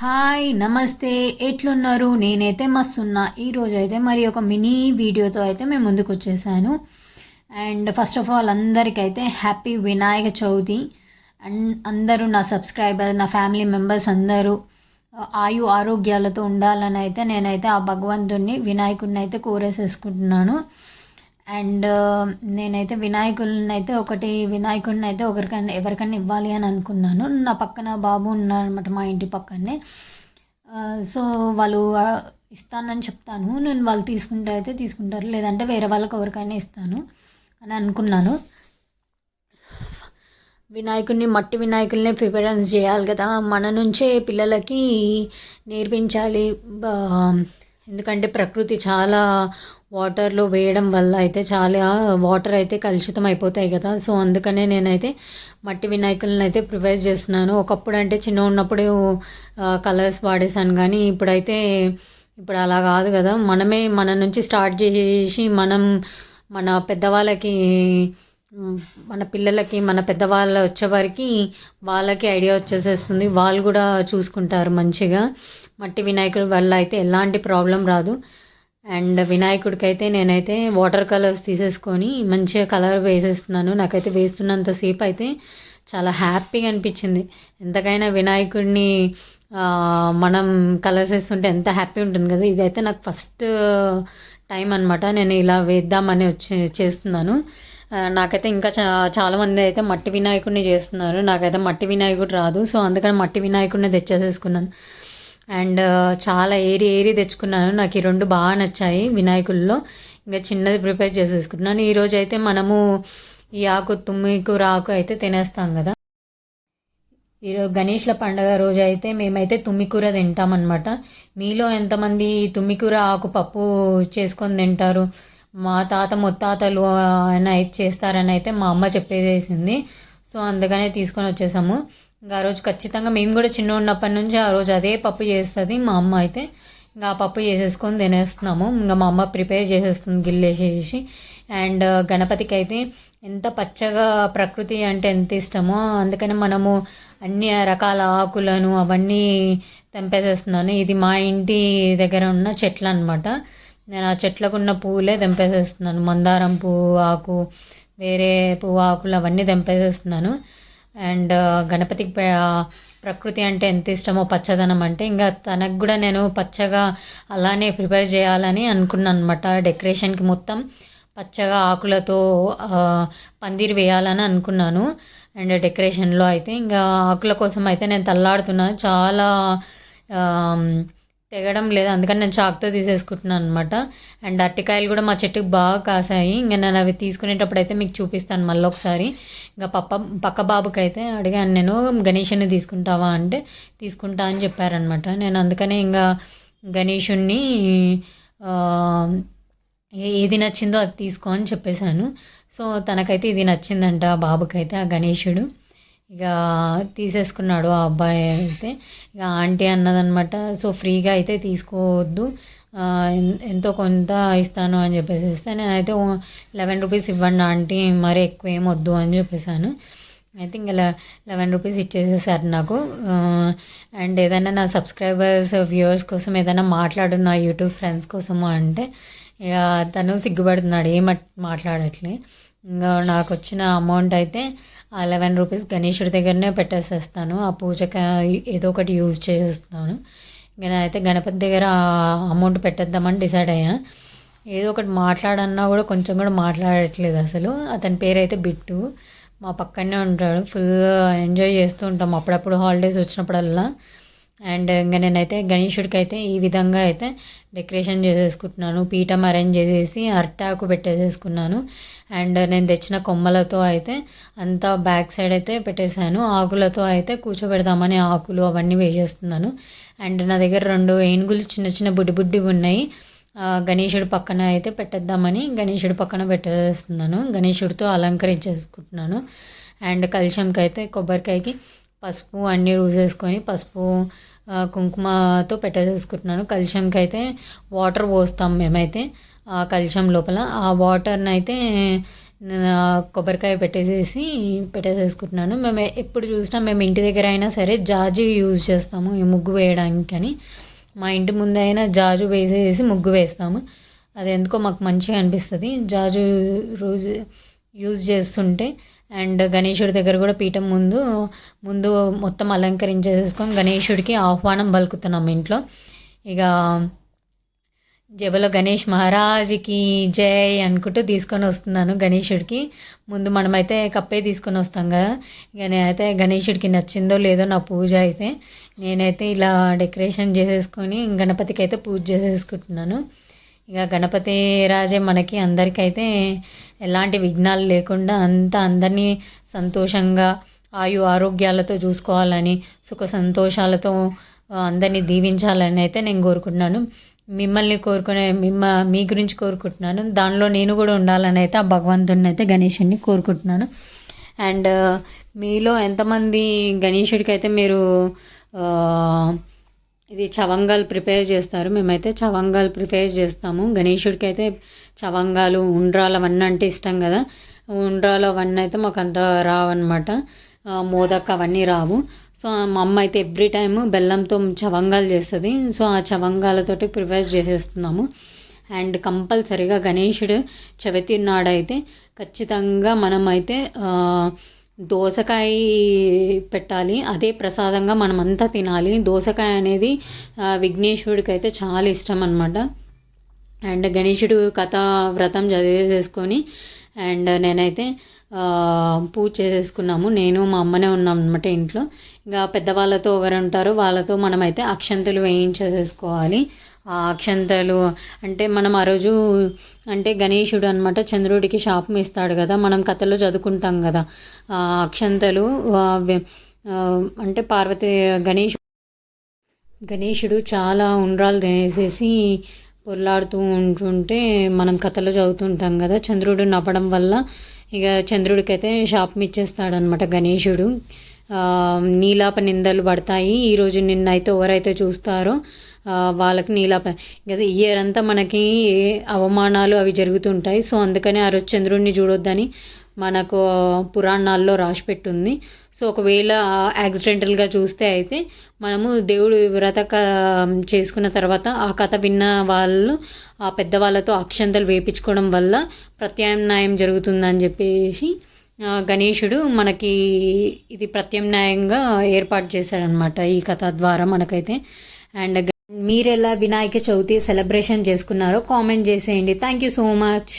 Hi నమస్తే. ఎట్లున్నారు? నేనైతే మస్తున్నా. ఈరోజు అయితే మరి ఒక మినీ వీడియోతో అయితే మేము ముందుకు వచ్చేసాను అండ్ ఫస్ట్ ఆఫ్ ఆల్ అందరికైతే హ్యాపీ వినాయక చవితి. అండ్ అందరూ నా సబ్స్క్రైబర్ నా ఫ్యామిలీ మెంబర్స్ అందరూ ఆయు ఆరోగ్యాలతో ఉండాలని అయితే నేనైతే ఆ భగవంతుడిని వినాయకుడిని అయితే కోరేసేసుకుంటున్నాను. అండ్ నేనైతే వినాయకుడిని అయితే ఒకటి వినాయకుడిని అయితే ఒకరికన్నా ఎవరికన్నా ఇవ్వాలి అని అనుకున్నాను. నా పక్కన బాబు ఉన్నారనమాట మా ఇంటి పక్కనే. సో వాళ్ళు ఇస్తానని చెప్తాను. నేను వాళ్ళు తీసుకుంటే అయితే తీసుకుంటారు. లేదంటే వేరే వాళ్ళకి ఎవరికైనా ఇస్తాను అని అనుకున్నాను. వినాయకుడిని మట్టి వినాయకుడిని ప్రిఫరెన్స్ చేయాలి కదా. మన నుంచే పిల్లలకి నేర్పించాలి. ఎందుకంటే ప్రకృతి చాలా వాటర్లో వేయడం వల్ల అయితే చాలా వాటర్ అయితే కలుషితం అయిపోతాయి కదా. సో అందుకనే నేనైతే మట్టి వినాయకులను అయితే ప్రిపేర్ చేస్తున్నాను. ఒకప్పుడు అంటే చిన్న ఉన్నప్పుడు కలర్స్ వాడేసాను కానీ ఇప్పుడైతే ఇప్పుడు అలా కాదు కదా. మనమే మన నుంచి స్టార్ట్ చేసి మనం మన పెద్దవాళ్ళకి మన పిల్లలకి మన పెద్దవాళ్ళు వచ్చేవారికి వాళ్ళకి ఐడియా వచ్చేసేస్తుంది. వాళ్ళు కూడా చూసుకుంటారు మంచిగా. మట్టి వినాయకుల వల్ల అయితే ఎలాంటి ప్రాబ్లం రాదు. అండ్ వినాయకుడికైతే నేనైతే వాటర్ కలర్స్ తీసేసుకొని మంచిగా కలర్ వేసేస్తున్నాను. నాకైతే వేస్తున్నంతసేపు అయితే చాలా హ్యాపీగా అనిపించింది. ఎంతకైనా వినాయకుడిని మనం కలర్స్ వేస్తుంటే ఎంత హ్యాపీ ఉంటుంది కదా. ఇదైతే నాకు ఫస్ట్ టైం అనమాట నేను ఇలా వేద్దామని వచ్చి చేస్తున్నాను. నాకైతే ఇంకా చా చాలామంది అయితే మట్టి వినాయకుడిని చేస్తున్నారు. నాకైతే మట్టి వినాయకుడు రాదు. సో అందుకని మట్టి వినాయకుడిని తెచ్చేసేసుకున్నాను. అండ్ చాలా ఏరి ఏరి తెచ్చుకున్నాను. నాకు ఈ రెండు బాగా నచ్చాయి వినాయకుల్లో. ఇంకా చిన్నది ప్రిపేర్ చేసేసుకున్నాను ఈరోజు అయితే మనము ఈ ఆకు తుమ్మికు ఆకు అయితే తినేస్తాం కదా. ఈరోజు గణేష్ల పండగ రోజు అయితే మేమైతే తుమ్మికూర తింటామన్నమాట. మీలో ఎంతమంది తుమ్మికూర ఆకు పప్పు చేసుకొని తింటారు? మా తాత ముత్తాతలు ఆయన అయితే చేస్తారని అయితే మా అమ్మ చెప్పేసేసింది. సో అందుకనే తీసుకొని వచ్చేసాము. ఇంకా ఆ రోజు ఖచ్చితంగా మేము కూడా చిన్న ఉన్నప్పటి నుంచి ఆ రోజు అదే పప్పు చేస్తుంది మా అమ్మ అయితే. ఇంకా ఆ పప్పు చేసేసుకొని తినేస్తున్నాము. ఇంకా మా అమ్మ ప్రిపేర్ చేసేస్తుంది గిల్లేసేసి అండ్ గణపతికి అయితే ఎంత పచ్చగా ప్రకృతి అంటే ఎంత ఇష్టమో అందుకని మనము అన్ని రకాల ఆకులను అవన్నీ తెంపేసేస్తున్నాను. ఇది మా ఇంటి దగ్గర ఉన్న చెట్లు అనమాట నేను ఆ చెట్లకు ఉన్న పువ్వులే తెంపేసేస్తున్నాను. మందారం పువ్వు ఆకు వేరే పువ్వు ఆకులు అవన్నీ తెంపేసేస్తున్నాను. అండ్ గణపతికి ప్రకృతి అంటే ఎంత ఇష్టమో పచ్చదనం అంటే ఇంకా తనకు కూడా నేను పచ్చగా అలానే ప్రిపేర్ చేయాలని అనుకున్నాను అనమాట డెకరేషన్కి మొత్తం పచ్చగా ఆకులతో పందిరి వేయాలని అనుకున్నాను. అండ్ డెకరేషన్లో అయితే ఇంకా ఆకుల కోసం అయితే నేను తల్లాడుతున్నాను. చాలా తెగడం లేదు. అందుకని నేను చాకుతో తీసేసుకుంటున్నాను అనమాట అండ్ అరటికాయలు కూడా మా చెట్టుకు బాగా కాసాయి. ఇంకా నేను అవి తీసుకునేటప్పుడు అయితే మీకు చూపిస్తాను మళ్ళీ ఒకసారి. ఇంకా పప్ప పక్క బాబుకి అయితే అడిగాను నేను గణేషుని తీసుకుంటావా? అంటే తీసుకుంటా అని చెప్పారనమాట నేను అందుకనే ఇంకా గణేషుణ్ణి ఏది నచ్చిందో అది తీసుకో అని చెప్పేశాను. సో తనకైతే ఇది నచ్చిందంట బాబుకైతే ఆ గణేషుడు. ఇక తీసేసుకున్నాడు ఆ అబ్బాయి అయితే. ఇక ఆంటీ అన్నదనమాట సో ఫ్రీగా అయితే తీసుకోవద్దు ఎంతో కొంత ఇస్తాను అని చెప్పేసి నేనైతే లెవెన్ రూపీస్ ఇవ్వండి ఆంటీ మరీ ఎక్కువ ఏం వద్దు అని చెప్పేసాను. అయితే ఇంకా లెవెన్ రూపీస్ ఇచ్చేసేసారు నాకు. అండ్ ఏదైనా నా సబ్స్క్రైబర్స్ వ్యూవర్స్ కోసం ఏదైనా మాట్లాడు నా యూట్యూబ్ ఫ్రెండ్స్ కోసము అంటే ఇక తను సిగ్గుపడుతున్నాడు ఏం మాట్లాడట్లే. ఇంకా నాకు వచ్చిన అమౌంట్ అయితే లెవెన్ రూపీస్ గణేశుడి దగ్గరనే పెట్టేసేస్తాను. ఆ పూజకి ఏదో ఒకటి యూజ్ చేసేస్తాను. ఇంకా అయితే గణపతి దగ్గర అమౌంట్ పెట్టేద్దామని డిసైడ్ అయ్యా. ఏదో ఒకటి మాట్లాడన్నా కూడా కొంచెం కూడా మాట్లాడట్లేదు అసలు. అతని పేరు అయితే బిట్టు. మా పక్కనే ఉంటాడు. ఫుల్ ఎంజాయ్ చేస్తూ ఉంటాం. అప్పుడప్పుడు హాలిడేస్ వచ్చినప్పుడల్లా. అండ్ ఇంకా నేనైతే గణేషుడికి అయితే ఈ విధంగా అయితే డెకరేషన్ చేసేసుకుంటున్నాను. పీఠం అరేంజ్ చేసేసి అరటాకు పెట్టేసేసుకున్నాను. అండ్ నేను తెచ్చిన కొమ్మలతో అయితే అంతా బ్యాక్ సైడ్ అయితే పెట్టేశాను. ఆకులతో అయితే కూర్చోబెడదామని ఆకులు అవన్నీ వేసేస్తున్నాను. అండ్ నా దగ్గర రెండు ఏనుగులు చిన్న చిన్న బుడ్డి బుడ్డి ఉన్నాయి. గణేషుడు పక్కన అయితే పెట్టేద్దామని గణేషుడి పక్కన పెట్టేస్తున్నాను. గణేషుడితో అలంకరించేసుకుంటున్నాను. అండ్ కలిశంకి అయితే కొబ్బరికాయకి పసుపు అన్నీ రూసేసుకొని పసుపు కుంకుమతో పెట్టేసేసుకుంటున్నాను. కలిశంకి అయితే వాటర్ పోస్తాం మేమైతే ఆ కలిశం లోపల. ఆ వాటర్ని అయితే కొబ్బరికాయ పెట్టేసేసి పెట్టేసేసుకుంటున్నాను. మేము ఎప్పుడు చూసినా మేము ఇంటి దగ్గర అయినా సరే జాజి యూజ్ చేస్తాము ఈ ముగ్గు వేయడానికి అని మా ఇంటి ముందైనా జాజు వేసేసి ముగ్గు వేస్తాము. అది ఎందుకో మాకు మంచిగా అనిపిస్తుంది. జాజు రోజు యూజ్ చేస్తుంటే అండ్ గణేశుడి దగ్గర కూడా పీఠం ముందు ముందు మొత్తం అలంకరించేసుకొని గణేశుడికి ఆహ్వానం పలుకుతున్నాం ఇంట్లో. ఇక జబల గణేష్ మహారాజ్కి జై అనుకుంటూ తీసుకొని వస్తున్నాను గణేశుడికి ముందు మనమైతే కప్పే తీసుకొని వస్తాం కదా. ఇక నేనైతే గణేశుడికి నచ్చిందో లేదో నా పూజ అయితే నేనైతే ఇలా డెకరేషన్ చేసేసుకొని గణపతికి అయితే పూజ చేసేసుకుంటున్నాను. ఇక గణపతి రాజే మనకి అందరికైతే ఎలాంటి విఘ్నాలు లేకుండా అంతా అందరినీ సంతోషంగా ఆయు ఆరోగ్యాలతో చూసుకోవాలని సుఖ సంతోషాలతో అందరినీ దీవించాలని అయితే నేను కోరుకుంటున్నాను. మిమ్మల్ని కోరుకునే మిమ్మ మీ గురించి కోరుకుంటున్నాను. దానిలో నేను కూడా ఉండాలని అయితే ఆ భగవంతుడిని అయితే గణేషుడిని కోరుకుంటున్నాను. అండ్ మీలో ఎంతమంది గణేషుడికి అయితే మీరు ఇది చవంగాలు ప్రిపేర్ చేస్తారు. మేమైతే చవంగాలు ప్రిపేర్ చేస్తాము. గణేషుడికి అయితే చవంగాలు ఉండ్రాలు అవన్నీ అంటే ఇష్టం కదా. ఉండ్రాలు అవన్నీ అయితే మాకు అంత రావన్నమాట మోదక్ అవన్నీ రావు. సో మా అమ్మ అయితే ఎవ్రీ టైమ్ బెల్లంతో చవంగాలు చేస్తుంది. సో ఆ చవంగాలతోటి ప్రిపేర్ చేసేస్తున్నాము. అండ్ కంపల్సరీగా గణేషుడు చవితి నాడైతే ఖచ్చితంగా మనమైతే దోసకాయ పెట్టాలి. అదే ప్రసాదంగా మనమంతా తినాలి. దోసకాయ అనేది విఘ్నేశ్వరుడికి అయితే చాలా ఇష్టం అనమాట అండ్ గణేషుడు కథ వ్రతం చదివేసేసుకొని అండ్ నేనైతే పూజ చేసేసుకున్నాము. నేను మా అమ్మనే ఉన్నాం అనమాట ఇంట్లో. ఇంకా పెద్దవాళ్ళతో ఎవరు ఉంటారో వాళ్ళతో మనమైతే అక్షంతలు వేయించేసేసుకోవాలి. అక్షంతలు. అంటే మనం ఆ రోజు అంటే గణేషుడు అనమాట చంద్రుడికి శాపం ఇస్తాడు కదా మనం కథలో చదువుకుంటాం కదా. అక్షంతలు అంటే పార్వతి గణేష్ గణేషుడు చాలా ఉండ్రాలు తినేసేసి పొర్లాడుతూ ఉంటుంటే మనం కథలో చదువుతుంటాం కదా చంద్రుడు నవ్వడం వల్ల ఇక చంద్రుడికైతే శాపం ఇచ్చేస్తాడనమాట గణేషుడు నీలాప నిందలు పడతాయి. ఈరోజు నిన్నైతే ఎవరైతే చూస్తారో వాళ్ళకి నీలాప ఇయర్ అంతా మనకి అవమానాలు అవి జరుగుతుంటాయి. సో అందుకని ఆ రోజు చంద్రుడిని చూడొద్దని మనకు పురాణాల్లో రాసిపెట్టుంది సో ఒకవేళ యాక్సిడెంటల్గా చూస్తే అయితే మనము దేవుడు వ్రత చేసుకున్న తర్వాత ఆ కథ విన్న వాళ్ళు ఆ పెద్దవాళ్ళతో అక్షంతలు వేపించుకోవడం వల్ల ప్రత్యామ్నాయం జరుగుతుందని చెప్పేసి గణేషుడు మనకి ఇది ప్రత్యామ్నాయంగా ఏర్పాటు చేశాడనమాట ఈ కథ ద్వారా మనకైతే. అండ్ మీరెలా వినాయక చవితి సెలబ్రేషన్ చేసుకున్నారో కామెంట్ చేసేయండి. Thank you so much